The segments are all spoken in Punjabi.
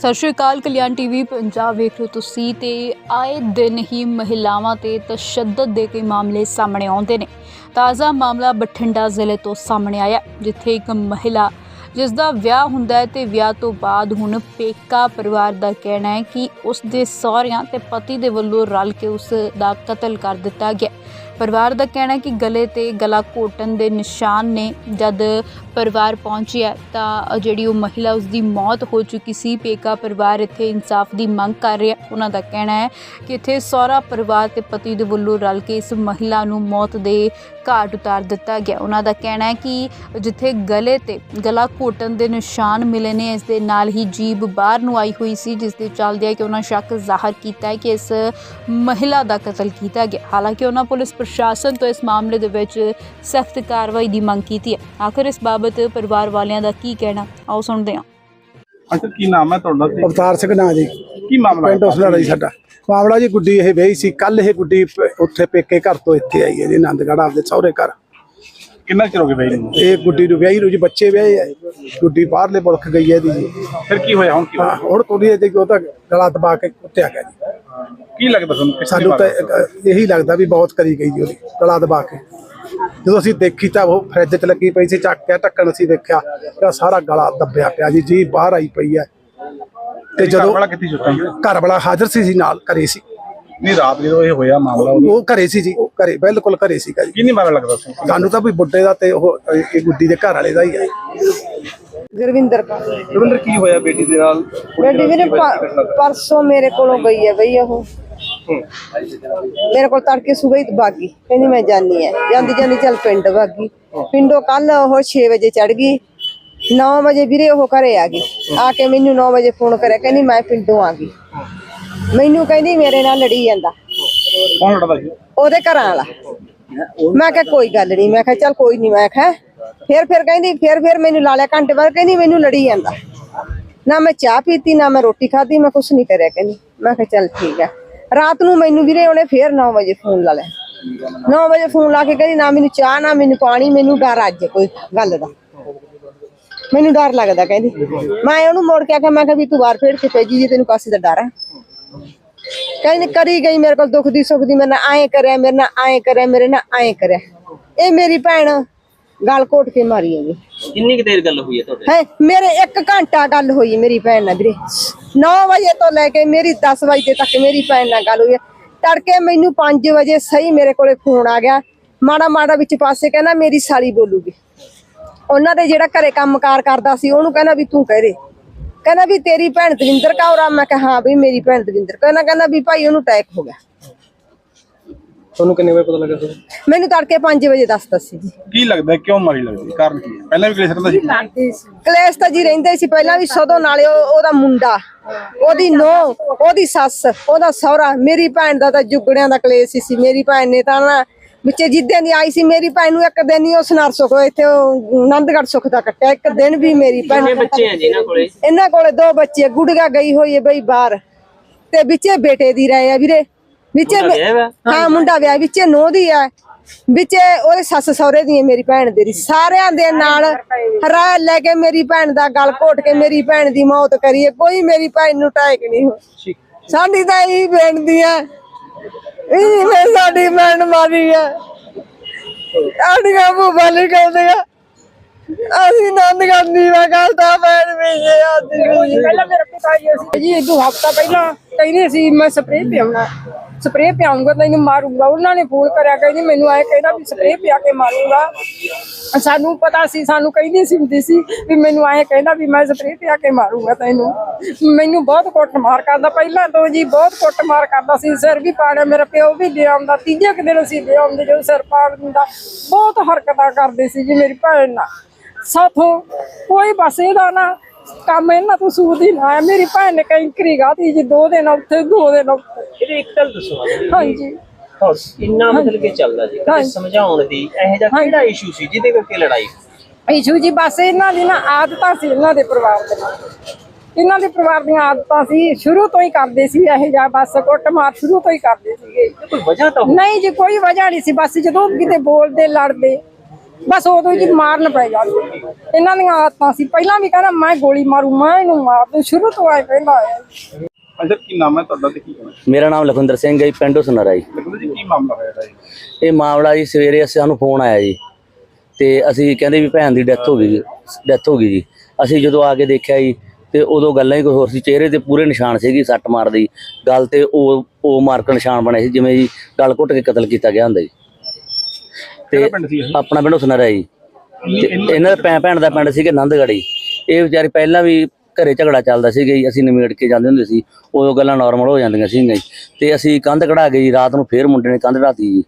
ਸਤਿ ਸ਼੍ਰੀ ਅਕਾਲ, ਕਲਿਆਣ ਟੀਵੀ ਪੰਜਾਬ ਵੇਖ ਰਹੇ ਹੋ ਤੁਸੀਂ ਤੇ ਆਏ ਦਿਨ ਹੀ ਮਹਿਲਾਵਾਂ ਤੇ ਤਸ਼ੱਦਦ ਦੇ ਕਈ ਮਾਮਲੇ ਸਾਹਮਣੇ ਆਉਂਦੇ ਨੇ। ਤਾਜ਼ਾ ਮਾਮਲਾ ਬਠਿੰਡਾ ਜ਼ਿਲ੍ਹੇ ਤੋਂ ਸਾਹਮਣੇ ਆਇਆ ਜਿੱਥੇ ਇੱਕ ਮਹਿਲਾ ਜਿਸ ਦਾ ਵਿਆਹ ਹੁੰਦਾ ਹੈ ਤੇ ਵਿਆਹ ਤੋਂ ਬਾਅਦ ਹੁਣ ਪੇਕਾ ਪਰਿਵਾਰ ਦਾ ਕਹਿਣਾ ਹੈ ਕਿ ਉਸ ਦੇ ਸਹੁਰਿਆਂ ਤੇ ਪਤੀ ਦੇ ਵੱਲੋਂ ਰਲ ਕੇ ਉਸ ਦਾ ਕਤਲ ਕਰ ਦਿੱਤਾ ਗਿਆ ਪਰਿਵਾਰ ਦਾ ਕਹਿਣਾ ਹੈ ਕਿ ਗਲੇ ਤੇ ਗਲਾ ਘੋਟਣ ਦੇ ਨਿਸ਼ਾਨ ਨੇ ਜਦ ਪਰਿਵਾਰ ਪਹੁੰਚਿਆ ਤਾਂ ਜਿਹੜੀ ਉਹ ਮਹਿਲਾ ਉਸ ਦੀ ਮੌਤ ਹੋ ਚੁੱਕੀ ਸੀ। ਪੇਕਾ ਪਰਿਵਾਰ ਇੱਥੇ ਇਨਸਾਫ ਦੀ ਮੰਗ ਕਰ ਰਿਹਾ ਉਹਨਾਂ ਦਾ ਕਹਿਣਾ ਹੈ ਕਿ ਇੱਥੇ ਸਹੁਰਾ ਪਰਿਵਾਰ ਤੇ ਪਤੀ ਦੇ ਵੱਲੋਂ ਰਲ ਕੇ ਇਸ ਮਹਿਲਾ ਨੂੰ ਮੌਤ ਦੇ ਘਾਟ ਉਤਾਰ ਦਿੱਤਾ ਗਿਆ। ਉਹਨਾਂ ਦਾ ਕਹਿਣਾ ਹੈ ਕਿ ਜਿੱਥੇ ਗਲੇ ਤੇ ਗਲਾ ਘੋਟਣ ਦੇ ਨਿਸ਼ਾਨ ਮਿਲੇ ਨੇ, ਇਸ ਦੇ ਨਾਲ ਹੀ ਜੀਬ ਬਾਹਰ ਨੂੰ ਆਈ ਹੋਈ ਸੀ, ਜਿਸ ਦੇ ਚੱਲਦਿਆਂ ਕਿ ਉਹਨਾਂ ਸ਼ੱਕ ਜ਼ਾਹਰ ਕੀਤਾ ਹੈ ਕਿ ਇਸ ਮਹਿਲਾ ਦਾ ਕਤਲ ਕੀਤਾ ਗਿਆ। ਹਾਲਾਂਕਿ ਉਹਨਾਂ ਪੁਲਿਸ ਪ੍ਰਸ਼ਾਸਨ ਤੋਂ ਇਸ ਮਾਮਲੇ ਦੇ ਵਿੱਚ ਸਖਤ ਕਾਰਵਾਈ ਦੀ ਮੰਗ ਕੀਤੀ ਹੈ। ਆਖਰ ਇਸ ਬਾਬਤ ਪਰਿਵਾਰ ਵਾਲਿਆਂ ਦਾ ਕੀ ਕਹਿਣਾ? ਆਓ ਸੁਣਦੇ ਹਾਂ। ਅੱਛਾ ਕੀ ਨਾਮ ਹੈ ਤੁਹਾਡਾ ਤੇ ਅਵਤਾਰ ਸਿੰਘ ਨਾਂ ਜੀ। ਕੀ ਮਾਮਲਾ ਹੈ? ਪਿੰਡ ਉਸਲਾ ਜੀ ਸਾਡਾ। ਮਾਮਲਾ ਜੀ ਗੁੱਡੀ ਇਹ ਵਿਆਹੀ ਸੀ। ਕੱਲ ਇਹ ਗੁੱਡੀ ਉੱਥੇ ਪੇਕੇ ਘਰ ਤੋਂ ਇੱਥੇ ਆਈ ਹੈ ਜੀ ਆਨੰਦਗੜ੍ਹ ਆਪਦੇ ਸਹੁਰੇ ਘਰ। ਕਿੰਨਾ ਚਿਰ ਹੋ ਗਿਆ ਬਈ ਨੂੰ? ਇਹ ਗੁੱਡੀ ਨੂੰ ਵਿਆਹੀ ਨੂੰ ਜੀ ਬੱਚੇ ਵਿਆਹੇ ਆ ਗੁੱਡੀ ਬਾਹਰਲੇ ਮੁਲਕ ਗਈ ਹੈ ਦੀ ਜੀ। ਫਿਰ ਕੀ ਹੋਇਆ ਹੁਣ ਕੀ ਹੋਇਆ? ਹੁਣ ਕੁੜੀ ਤੇ ਉਹ ਤਾਂ ਗਲਾ ਦਬਾ ਕੇ ਕੁੱਟਿਆ ਗਿਆ ਜੀ। ਕੀ ਲੱਗਦਾ ਤੁਹਾਨੂੰ ਕਿਸ ਨੇ ਸਾਨੂੰ ਤਾਂ ਮਾਰਿਆ? ਇਹੀ ਲੱਗਦਾ ਵੀ ਬਹੁਤ ਕਰੀ ਗਈ ਜੀ ਉਹਦੀ ਗਲਾ ਦਬਾ ਕੇ। ਜਦੋਂ ਅਸੀਂ ਦੇਖੀ ਤਾਂ ਉਹ ਫਰਿੱਜ 'ਚ ਲੱਗੀ ਪਈ ਸੀ ਚੱਕ ਕੇ ਢੱਕਣ ਅਸੀਂ ਦੇਖਿਆ ਤਾਂ ਸਾਰਾ ਗਲਾ ਦੱਬਿਆ ਪਿਆ ਜੀ ਜੀ ਬਾਹਰ ਆਈ ਪਈ ਹੈ। ਤੇ ਜਦੋਂ ਵਾਲਾ ਕਿੱਥੇ ਸੁੱਤਾ ਸੀ ਘਰ ਵਾਲਾ ਹਾਜ਼ਰ ਸੀ ਜੀ ਨਾਲ ਘਰੇ ਸੀ। ਨਹੀਂ ਰਾਤ ਜਦੋਂ ਇਹ ਹੋਇਆ ਮਾਮਲਾ ਉਦੋਂ ਉਹ ਘਰੇ ਸੀ ਜੀ ਉਹ ਘਰੇ ਬਿਲਕੁਲ ਘਰੇ ਸੀਗਾ ਜੀ। ਕੀ ਨਹੀਂ ਮਾਮਲਾ ਲੱਗਦਾ ਸੀ? ਸਾਨੂੰ ਤਾਂ ਵੀ ਬੁੱਢੇ ਦਾ ਤੇ ਉਹ ਇਹ ਗੁੱਡੀ ਦੇ ਘਰ ਵਾਲੇ ਦਾ ਹੀ ਹੈ। ਗੁਰਵਿੰਦਰ ਕੌਰ। ਰਵਿੰਦਰ ਕੀ ਹੋਇਆ ਬੇਟੀ ਦੇ ਨਾਲ? ਬੇਟੀ ਵੀਰੇ ਪ- ਪਰਸੋਂ ਮੇਰੇ ਕੋਲੋਂ ਗਈ ਹੈ ਬਈ ਉਹ। ਮੇਰੇ ਕੋਲ ਤੜਕੇ ਸੁਬਹ ਹੀ ਬਾਗੀ। ਕਹਿੰਦੀ ਮੈਂ ਜਾਨੀ ਹੈ। ਜਾਂਦੀ ਜਾਂਦੀ ਚੱਲ ਪਿੰਡ ਬਾਗੀ। ਪਿੰਡੋਂ ਕੱਲ ਉਹ 6 ਵਜੇ ਚੜ ਗਈ। 9 ਵਜੇ ਵੀਰੇ ਉਹ ਘਰੇ ਆ ਗਈ। ਆ ਕੇ ਮੈਨੂੰ 9 ਵਜੇ ਫੋਨ ਕਰਿਆ। ਕਹਿੰਦੀ ਮੈਂ ਪਿੰਡੋਂ ਆ ਗਈ। ਮੈਨੂੰ ਕਹਿੰਦੀ ਮੇਰੇ ਨਾਲ ਲੜੀ ਜਾਂਦਾ। ਕੌਣ ਲੜਦਾ ਸੀ? ਉਹਦੇ ਘਰਾਂ ਵਾਲਾ। ਮੈਂ ਕਿਹਾ ਕੋਈ ਗੱਲ ਨਹੀਂ ਮੈਂ ਕਿਹਾ ਚੱਲ ਕੋਈ ਨਹੀਂ ਮੈਂ ਕਿਹਾ ਫਿਰ ਫਿਰ ਕਹਿੰਦੀ ਫਿਰ ਫਿਰ ਮੈਨੂੰ ਲਾ ਲਿਆ ਘੰਟੇ ਬਾਅਦ ਕਹਿੰਦੀ ਮੈਨੂੰ ਲੜੀ ਜਾਂਦਾ। ਨਾ ਮੈਂ ਚਾਹ ਪੀਤੀ ਨਾ ਮੈਂ ਰੋਟੀ ਖਾਧੀ ਮੈਂ ਕੁਛ ਨਹੀਂ ਕਰਿਆ ਕਹਿੰਦੀ। ਮੈਂ ਕਿਹਾ ਚੱਲ ਠੀਕ ਹੈ ਰਾਤ ਨੂੰ ਮੈਨੂੰ ਵੀਰੇ ਉਹਨੇ ਫੇਰ 9 ਵਜੇ ਫੋਨ ਲਾ ਲਿਆ। 9 ਵਜੇ ਫੋਨ ਲਾ ਕੇ ਕਹਿੰਦੀ ਨਾ ਮੈਨੂੰ ਚਾਹ ਨਾ ਮੈਨੂੰ ਪਾਣੀ ਮੈਨੂੰ ਡਰ ਅੱਜ ਕੋਈ ਗੱਲ ਦਾ। ਮੈਨੂੰ ਡਰ ਲੱਗਦਾ ਕਹਿੰਦੀ। ਮੈਂ ਉਹਨੂੰ ਮੋੜ ਕੇ ਆਖਿਆ ਮੈਂ ਕਿਹਾ ਵੀ ਤੂੰ ਬਾਹਰ ਫੇਰ ਕੇ ਭੇਜੀ ਜੀ ਤੈਨੂੰ ਕਾਸੇ ਦਾ ਡਰ ਹੈ। ਕਹਿੰਦੀ ਕਰੀ ਗਈ ਮੇਰੇ ਕੋਲ ਦੁੱਖ ਦੀ ਸੁੱਖ ਦੀ ਮੇਰੇ ਨਾਲ ਐਂ ਕਰਿਆ ਮੇਰੇ ਨਾਲ ਐਂ ਕਰਿਆ ਮੇਰੇ ਨਾਲ ਐਂ ਕਰਿਆ। ਇਹ ਮੇਰੀ ਭੈਣ ਗਲ ਘੋਟ ਕੇ ਮਾਰੀ ਹੈ ਜੀ। ਕਿੰਨੀ ਕੁ ਦੇਰ ਗੱਲ ਹੋਈ ਹੈ ਤੁਹਾਡੇ? ਹੈ ਮੇਰੇ 1 ਘੰਟਾ ਗੱਲ ਹੋਈ ਮੇਰੀ ਭੈਣ ਨਾਲ ਵੀਰੇ। 9 ਵਜੇ ਤੋਂ ਲੈ ਕੇ ਮੇਰੀ 10 ਵਜੇ ਤੱਕ ਮੇਰੀ ਭੈਣ ਨਾਲ ਗੱਲ ਹੋਈ ਤੜਕੇ ਮੈਨੂੰ 5 ਵਜੇ ਸਹੀ ਮੇਰੇ ਕੋਲੇ ਫੋਨ ਆ ਗਿਆ। ਮਾੜਾ ਮਾੜਾ ਵਿੱਚ ਪਾਸੇ ਕਹਿੰਦਾ ਮੇਰੀ ਸਾਲੀ ਬੋਲੂਗੀ। ਉਹਨਾਂ ਦੇ ਜਿਹੜਾ ਘਰੇ ਕੰਮਕਾਰ ਕਰਦਾ ਸੀ, ਉਹਨੂੰ ਕਹਿੰਦਾ ਵੀ ਤੂੰ ਕਹਿ ਦੇ। ਕਹਿੰਦਾ ਵੀ ਤੇਰੀ ਭੈਣ ਦਵਿੰਦਰ ਕੌਰ ਆ। ਮੈਂ ਕਿਹਾ, ਹਾਂ ਵੀ ਮੇਰੀ ਭੈਣ ਦਵਿੰਦਰ ਕਹਿੰਦਾ ਕਹਿੰਦਾ ਵੀ ਭਾਈ ਉਹਨੂੰ ਅਟੈਕ ਹੋ ਗਿਆ। ਤੁਹਾਨੂੰ ਕਿੰਨੇ ਵਜੇ ਪਤਾ ਲੱਗਾ ਤੁਹਾਨੂੰ ਮੈਨੂੰ ਤੜਕੇ 5 ਵਜੇ ਦੱਸਦਾ ਸੀ ਜੀ। ਕੀ ਲੱਗਦਾ ਕਿਉਂ ਮਾਰੀ ਲੱਗਦੀ? ਕਾਰਨ ਕੀ ਹੈ? ਪਹਿਲਾਂ ਵੀ ਕਲੇਸ਼ ਕਰਦਾ ਸੀ? ਕਲੇਸ਼ ਤਾਂ ਜੀ ਰਹਿੰਦੇ ਸੀ। ਪਹਿਲਾਂ ਵੀ ਸਦੋਂ ਨਾਲੇ ਉਹ- ਉਹਦਾ ਮੁੰਡਾ ਉਹਦੀ ਨੋ ਉਹਦੀ ਸੱਸ ਉਹਦਾ ਸਹੁਰਾ ਮੇਰੀ ਭੈਣ ਦਾ ਤਾਂ ਜੁਗੜਿਆਂ ਦਾ ਕਲੇਸ਼ ਹੀ ਸੀ। ਮੇਰੀ ਭੈਣ ਨੇ ਤਾਂ ਨਾ ਵਿੱਚੇ ਜਿੱਦਾਂ ਦੀ ਆਈ ਸੀ ਮੇਰੀ ਭੈਣ ਨੂੰ ਇੱਕ ਦਿਨ ਹੀ ਉਸ ਨਰ ਸੁਖ ਇੱਥੇ ਉਹ ਆਨੰਦਗੜ੍ਹ ਸੁਖ ਦਾ ਕੱਟਿਆ। ਇੱਕ ਦਿਨ ਵੀ ਮੇਰੀ ਭੈਣ ਕਿੰਨੇ ਬੱਚੇ ਆ ਜੀ ਇਹਨਾਂ ਕੋਲੇ? ਇਹਨਾਂ ਕੋਲੇ ਦੋ ਬੱਚੇ ਗੁੜੀਆ ਗਈ ਹੋਈ ਹੈ ਬਈ ਬਾਹਰ। ਤੇ ਵਿੱਚੇ ਬੇਟੇ ਦੀ ਰਹੇ ਆ ਵੀਰੇ। ਵਿੱਚੇ ਮੁੰਡਾ ਵਿਆਹਿਆ ਵਾ? ਹਾਂ ਮੁੰਡਾ ਵਿਆਹ ਵਿੱਚੇ ਨੋ ਦੀ ਆ। ਵਿੱਚੇ ਉਹਦੇ ਸੱਸ ਸਹੁਰੇ ਦੀ ਹੈ ਮੇਰੀ ਭੈਣ ਦੇ ਦੀ। ਸਾਰਿਆਂ ਦੇ ਨਾਲ ਹਰਾ ਲੈ ਕੇ ਮੇਰੀ ਭੈਣ ਦਾ ਗਲ ਘੋਟ ਕੇ ਮੇਰੀ ਭੈਣ ਦੀ ਮੌਤ ਕਰੀਏ। ਕੋਈ ਮੇਰੀ ਭੈਣ ਨੂੰ ਟਾਇਕ ਨਹੀਂ ਹੋ। ਸਾਡੀ ਤਾਂ ਇਹੀ ਬੇਨਤੀ ਹੈ ਇਹ ਮੈਂ ਸਾਡੀ ਭੈਣ ਮਾਰੀ ਹੈ ਆੜੀਆਂ ਭੂਬਾ ਨਹੀਂ ਕਹਿੰਦੇ ਆ ਅਸੀਂ ਨੰਦ ਕਰਨੀ ਵਾ ਕਰਦਾ ਭੈਣ ਵੀ ਇਹ ਆਦੀ ਪਹਿਲਾਂ ਮੇਰੇ ਪਿਤਾ ਜੀ ਅਸੀਂ ਜੀ ਦੋ ਹਫਤਾ ਪਹਿਲਾਂ ਕਹਿੰਦੇ ਸੀ ਮੈਂ ਸਪਰੇਅ ਪਿਆਉਣਾ। ਸਪਰੇਅ ਪਿਆਉਂਗਾ ਤੈਨੂੰ ਮਾਰੂੰਗਾ। ਉਹਨਾਂ ਨੇ ਫੋਨ ਕਰਿਆ, ਕਹਿੰਦੀ ਮੈਨੂੰ ਆਏ ਕਹਿੰਦਾ ਵੀ ਸਪਰੇਅ ਪਿਆ ਕੇ ਮਾਰੂੰਗਾ। ਸਾਨੂੰ ਪਤਾ ਸੀ, ਸਾਨੂੰ ਕਹਿੰਦੀ ਸੀ ਹੁੰਦੀ ਸੀ ਵੀ ਮੈਨੂੰ ਆਏ ਕਹਿੰਦਾ ਵੀ ਮੈਂ ਸਪਰੇਅ ਪਿਆ ਕੇ ਮਾਰੂੰਗਾ ਤੈਨੂੰ ਮੈਨੂੰ ਬਹੁਤ ਕੁੱਟ ਮਾਰ ਕਰਦਾ। ਪਹਿਲਾਂ ਤੋਂ ਜੀ ਬਹੁਤ ਕੁੱਟ ਮਾਰ ਕਰਦਾ ਸੀ। ਸਿਰ ਵੀ ਪਾੜਿਆ, ਮੇਰਾ ਪਿਓ ਵੀ ਲਿਆਉਂਦਾ ਤੀਜੇ ਕੁ ਦਿਨ ਅਸੀਂ ਦੇ ਆਉਂਦੇ ਜਦੋਂ ਸਿਰ ਪਾੜ ਦਿੰਦਾ। ਬਹੁਤ ਹਰਕਤਾਂ ਕਰਦੇ ਸੀ ਜੀ ਮੇਰੀ ਭੈਣ ਨਾਲ। ਸਾਥੋਂ ਕੋਈ ਬਸ ਇਹਦਾ ਨਾ ਕੰਮ ਇਹਨਾਂ ਤੋਂ ਸੂਦ ਹੀ ਨਾ ਮੇਰੀ ਭੈਣ ਨੇ ਕੈਂਕਰੀ ਗਾਤੀ ਜੀ ਦੋ ਦਿਨ ਉੱਥੇ ਦੋ ਦਿਨ ਉੱਥੇ। ਇਹਦੇ ਇੱਕ ਗੱਲ ਦੱਸੋ ਹਾਂਜੀ। ਇੰਨਾ ਮਤਲਬ ਕਿ ਚੱਲਦਾ ਜੀ ਕਦੇ ਸਮਝਾਉਣ ਦੀ ਇਹੋ ਜਿਹਾ ਕਿਹੜਾ ਇਸ਼ੂ ਸੀ ਜਿਹਦੇ ਕਰਕੇ ਲੜਾਈ? ਇਸ਼ੂ ਜੀ ਬਸ ਇਹਨਾਂ ਦੀ ਨਾ ਆਦਤਾਂ ਸੀ ਇਹਨਾਂ ਦੇ ਪਰਿਵਾਰ ਦੇ ਨਾਲ ਇਹਨਾਂ ਦੇ ਪਰਿਵਾਰ ਦੀਆਂ ਆਦਤਾਂ ਸੀ ਸ਼ੁਰੂ ਤੋਂ ਹੀ ਕਰਦੇ ਸੀ ਇਹ ਜਿਹਾ ਬਸ ਕੁੱਟਮਾਰ ਸ਼ੁਰੂ ਤੋਂ ਹੀ ਕਰਦੇ ਸੀਗੇ। ਕੋਈ ਵਜ੍ਹਾ ਤਾਂ ਹੋ- ਨਹੀਂ ਜੀ ਕੋਈ ਵਜ੍ਹਾ ਨਹੀਂ ਸੀ। ਬਸ ਜਦੋਂ ਕਿਤੇ ਬੋਲਦੇ ਲੜਦੇ ਬਸ ਉਦੋਂ ਜੀ ਮਾਰਨ ਪੈ ਜਾਂਦੇ ਇਹਨਾਂ ਦੀਆਂ ਆਦਤਾਂ ਸੀ। ਪਹਿਲਾਂ ਵੀ ਕਹਿੰਦਾ ਮੈਂ ਗੋਲੀ ਮਾਰੂ ਮੈਂ ਇਹਨੂੰ ਮਾਰ ਦੂੰ ਸ਼ੁਰੂ ਤੋਂ ਆਏ ਕਹਿੰਦਾ ਆਇਆ। ਅੰਦਰ ਕੀ ਨਾਮ ਹੈ ਤੁਹਾਡਾ ਤੇ ਕੀ ਕਹਿਣਾ ਮੇਰਾ ਨਾਮ ਲਖਵਿੰਦਰ ਸਿੰਘ ਹੈ ਜੀ ਪਿੰਡ ਹੁਸਨਰਾ ਜੀ। ਜੀ ਕੀ ਮਾਮਲਾ ਹੋਇਆ ਇਹਦਾ ਜੀ? ਇਹ ਮਾਮਲਾ ਜੀ ਸਵੇਰੇ ਸਾਨੂੰ ਫੋਨ ਆਇਆ ਜੀ। ਤੇ ਅਸੀਂ ਕਹਿੰਦੇ ਵੀ ਭੈਣ ਦੀ ਡੈਥ ਹੋ ਗਈ ਜੀ ਡੈਥ ਹੋ ਗਈ ਜੀ। ਅਸੀਂ ਜਦੋਂ ਆ ਕੇ ਦੇਖਿਆ ਜੀ ਤੇ ਉਦੋਂ ਗੱਲਾਂ ਹੀ ਕੋਈ ਹੋਰ ਸੀ। ਚਿਹਰੇ ਤੇ ਪੂਰੇ ਨਿਸ਼ਾਨ ਸੀਗੀ ਸੱਟ ਮਾਰਦੀ ਗੱਲ ਤੇ ਉਹ ਉਹ ਮਾਰਕ ਨਿਸ਼ਾਨ ਬਣੇ ਸੀ ਜਿਵੇਂ ਜੀ ਗਲ ਘੁੱਟ ਕੇ ਕਤਲ ਕੀਤਾ ਗਿਆ ਹੁੰਦਾ ਜੀ। ਤੇ ਸੀ ਆਪਣਾ ਪਿੰਡ ਹੁਸਨਰਾ ਜੀ। ਤੇ ਇਹਨਾਂ ਦਾ ਭੈਣ ਭੈਣ ਦਾ ਪਿੰਡ ਸੀਗੇ ਨੰਦਗੜੀ ਇਹ ਵਿਚਾਰੇ ਪਹਿਲਾਂ ਵੀ ਘਰੇ ਝਗੜਾ ਚੱਲਦਾ ਸੀਗਾ ਜੀ ਅਸੀਂ ਨਿਮੇੜ ਕੇ ਜਾਂਦੇ ਹੁੰਦੇ ਸੀ। ਉਦੋਂ ਗੱਲਾਂ ਨਾਰਮਲ ਹੋ ਜਾਂਦੀਆਂ ਸੀਗੀਆਂ ਜੀ। ਤੇ ਅਸੀਂ ਕੰਧ ਕਢਾ ਕੇ ਜੀ ਰਾਤ ਨੂੰ ਫੇਰ ਮੁੰਡੇ ਨੇ ਕੰਧ ਢਾਤੀ ਜੀ।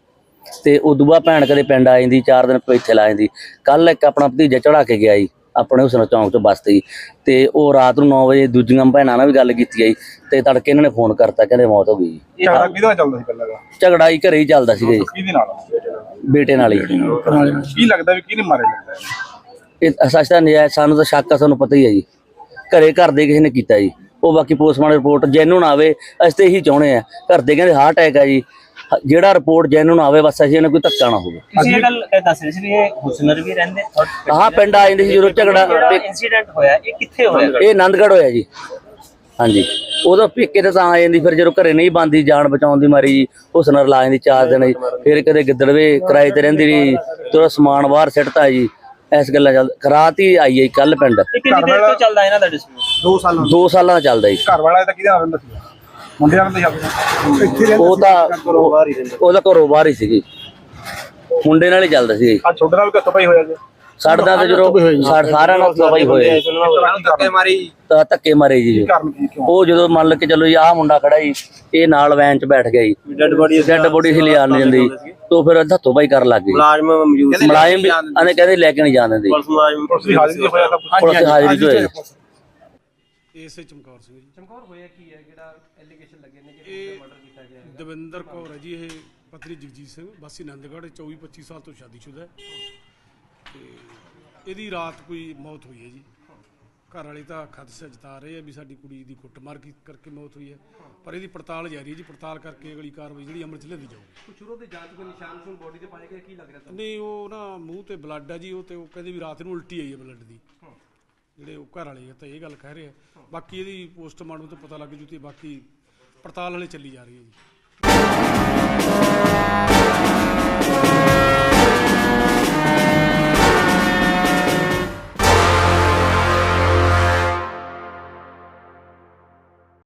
ਤੇ ਉਦੋਂ ਬਾਅਦ ਭੈਣ ਕਦੇ ਪਿੰਡ ਆ ਜਾਂਦੀ ਚਾਰ ਦਿਨ ਇੱਥੇ ਲਾ ਜਾਂਦੀ। ਕੱਲ ਇੱਕ ਆਪਣਾ ਭਤੀਜਾ ਚੜਾ ਕੇ ਗਿਆ ਜੀ ਆਪਣੇ ਹੁਸਨ ਚੌਂਕ ਤੋਂ ਬੱਸ ਤੇ ਤੇ ਉਹ ਰਾਤ ਨੂੰ 9 ਵਜੇ ਦੂਜੀਆਂ ਭੈਣਾਂ ਨਾਲ ਵੀ ਗੱਲ ਕੀਤੀ ਆ ਜੀ। ਤੇ ਤੜਕੇ ਇਹਨਾਂ ਨੇ ਫੋਨ ਕਰਤਾ ਕਹਿੰਦੇ ਮੌਤ ਹੋ ਗਈ ਝਗੜਾ ਕਿਹਦੇ ਚੱਲਦਾ ਸੀ ਪਹਿਲਾਂ ਦਾ? ਝਗੜਾ ਹੀ ਘਰੇ ਹੀ ਚੱਲਦਾ ਸੀਗਾ ਜੀ। ਕਿਹਦੇ ਨਾਲ? ਬੇਟੇ ਨਾਲ ਹੀ। ਕੀ ਲੱਗਦਾ ਵੀ ਕਿਹਨੇ ਮਾਰੇ ਲੱਗਦਾ ਹੈ? ਇਹ ਸੱਚ ਤਾਂ ਨਜਾਇਜ਼ ਸਾਨੂੰ ਤਾਂ ਸ਼ੱਕ ਆ ਸਾਨੂੰ ਪਤਾ ਹੀ ਹੈ ਜੀ। ਘਰੇ ਘਰ ਦੇ ਕਿਸੇ ਨੇ ਕੀਤਾ ਜੀ। ਉਹ ਬਾਕੀ ਪੋਸਟਮਾਰਟਮ ਰਿਪੋਰਟ ਜੈਨੂਨ ਆਵੇ ਅਸੀਂ ਤੇ ਇਹੀ ਚਾਹੁੰਦੇ ਆ ਘਰ ਦੇ ਕਹਿੰਦੇ ਹਾਰਟ ਅਟੈਕ ਆ ਜੀ। ਹ- ਜਿਹੜਾ ਰਿਪੋਰਟ ਜੈਨੂਨ ਆਵੇ ਬਸ ਅਸੀਂ ਇਹਨਾਂ ਕੋਈ ਧੱਕਾ ਨਾ ਹੋਵੇ। ਤੁਸੀਂ ਇਹ ਗੱਲ ਦੱਸ ਰਹੇ ਸੀ ਵੀ ਇਹ ਹੁਸਨਰ ਵੀ ਰਹਿੰਦੇ ਆਹ ਪਿੰਡ ਆ ਜਾਂਦੇ ਸੀ ਜਦੋਂ ਝਗੜਾ ਇਨਸੀਡੈਂਟ ਹੋਇਆ ਇਹ ਕਿੱਥੇ ਹੋਇਆ? ਇਹ ਆਨੰਦਗੜ੍ਹ ਹੋਇਆ ਜੀ। ਹਾਂਜੀ। ਉਦੋਂ ਪੀਕੇ ਤੇ ਤਾਂ ਆ ਜਾਂਦੀ ਫਿਰ ਜਦੋਂ ਘਰੇ ਨਹੀਂ ਬੰਦੀ ਜਾਨ ਬਚਾਉਣ ਦੀ ਮਾਰੀ ਜੀ ਉਸ ਨਾਲ ਲਾ ਜਾਂਦੀ ਚਾਰ ਦਿਨ ਜੀ ਫਿਰ ਕਦੇ ਗਿੱਦੜਵੇ ਕਿਰਾਏ ਤੇ ਰਹਿੰਦੀ ਰਹੀ ਤੇ ਸਮਾਨ ਬਾਹਰ ਸਿੱਟਤਾ ਜੀ। ਇਸ ਗੱਲਾਂ ਚੱਲ ਰਾਤ ਹੀ ਆਈ ਹੈ ਕੱਲ ਪਿੰਡ। ਕਿੰਨੀ ਦੇਰ ਤੋਂ ਚੱਲਦਾ ਇਹਨਾਂ ਦਾ ਡਿਸਪਿਊਟ 2 ਸਾਲਾਂ 2 ਸਾਲਾਂ ਦਾ ਚੱਲਦਾ ਜੀ। ਘਰ ਵਾਲਾ ਇਹਦਾ ਕਿਹਦੇ ਨਾਲ ਰਹਿੰਦਾ ਸੀ ਮੁੰਡੇ ਨਾਲ ਰਹਿੰਦਾ ਸੀ ਇੱਥੇ ਰਹਿੰਦਾ ਉਹ ਤਾਂ ਉਹਦਾ ਘਰੋਂ ਬਾਹਰ ਹੀ ਸੀਗੀ। ਮੁੰਡੇ ਨਾਲ ਹੀ ਚੱਲਦਾ ਸੀ। ਆ ਛੋਟੇ ਨਾਲ ਵੀ ਕੱਥੋਂ ਪਈ ਹੋਇਆ ਜੀ। ਸਾਡੇ ਤਾਂ ਜਦੋਂ ਸਾਡੇ ਸਾਰਿਆਂ ਨਾਲ ਤਬਾਈ ਹੋਏ। ਧੱਕੇ ਮਾਰੀ। ਤਾਂ ਧੱਕੇ ਮਾਰੇ ਜੀ। ਉਹ ਜਦੋਂ ਮੰਨ ਕੇ ਚੱਲੋ ਜੀ ਆਹ ਮੁੰਡਾ ਖੜਾ ਜੀ ਇਹ ਨਾਲ ਵੈਨ 'ਚ ਬੈਠ ਗਿਆ ਜੀ। ਡੈੱਡ ਬੋਡੀ ਡੈੱਡ ਬੋਡੀ ਸੀ ਲਿਆ ਨਹੀਂ ਜਾਂਦੀ ਤੋਂ ਫਿਰ ਹੱਥੋਂ ਪਾਈ ਕਰਨ ਲੱਗ ਗਏ ਮੁਲਾਜ਼ਮ ਮੌਜੂਦ ਮੁਲਾਜ਼ਮ ਵੀ ਆਨੇ ਕਹਿੰਦੇ ਲੈ ਕੇ ਨਹੀਂ ਜਾਣ ਦਿੰਦੇ ਪੁਲਿਸ ਦੀ ਹਾਜ਼ਰੀ ਹੋਇਆ ਤਾਂ ਪੁਲਿਸ ਹਾਜ਼ਰੀ 'ਚ ਹੋਏ ਇਸੇ ਚਮਕੌਰ ਸਿੰਘ ਜੀ। ਚਮਕੌਰ ਹੋਇਆ ਕੀ ਹੈ? ਜਿਹੜਾ ਐਲੀਗੇਸ਼ਨ ਲੱਗੇ ਨੇ ਕਿ ਮਰਡਰ ਕੀਤਾ ਗਿਆ ਹੈ? ਦਵਿੰਦਰ ਕੌਰ ਜੀ ਇਹ ਪਤਨੀ ਜਗਜੀਤ ਸਿੰਘ ਵਾਸੀ ਆਨੰਦਗੜ੍ਹ 24 25 ਸਾਲ ਤੋਂ ਸ਼ਾਦੀशुदा ਹੈ। ਤੇ ਇਹਦੀ ਰਾਤ ਕੋਈ ਮੌਤ ਹੋਈ ਹੈ ਜੀ। ਘਰ ਵਾਲੇ ਤਾਂ ਖਦਸ਼ਾ ਜਤਾ ਰਹੇ ਆ ਵੀ ਸਾਡੀ ਕੁੜੀ ਦੀ ਕੁੱਟਮਾਰ ਕੀ ਕਰਕੇ ਮੌਤ ਹੋਈ ਹੈ। ਪਰ ਇਹਦੀ ਪੜਤਾਲ ਜਾਰੀ ਹੈ ਜੀ। ਪੜਤਾਲ ਕਰਕੇ ਅਗਲੀ ਕਾਰਵਾਈ ਜਿਹੜੀ ਅਮਰ ਜ਼ਿਲ੍ਹੇ ਜਾਊਗੀ। ਕੁਛ ਉਰੋ ਤੇ ਜਾਂਚ ਕੋਈ ਨਿਸ਼ਾਨ ਸੁਣ ਬੋਡੀ ਤੇ ਪਾਏ ਗਏ ਕੀ ਲੱਗ ਰਿਹਾ ਤੁਹਾਨੂੰ? ਨਹੀਂ ਉਹ ਨਾ ਮੂੰਹ ਤੇ ਬਲੱਡ ਆ ਜੀ ਉਹ ਤੇ ਉਹ ਕਹਿੰਦੇ ਵੀ ਰਾਤ ਨੂੰ ਉਲਟੀ ਆਈ ਹੈ ਬਲੱਡ ਦੀ। ਜਿਹੜੇ ਉਹ ਘਰ ਵਾਲੇ ਆ ਤਾਂ ਇਹ ਗੱਲ ਕਹਿ ਰਹੇ ਆ। ਬਾਕੀ ਇਹਦੀ ਪੋਸਟਮਾਰਟਮ ਤੋਂ ਪਤਾ ਲੱਗ ਜੂ ਤੇ ਬਾਕੀ ਪੜਤਾਲ ਹਲੇ ਚੱਲੀ ਜਾ ਰਹੀ ਹੈ ਜੀ।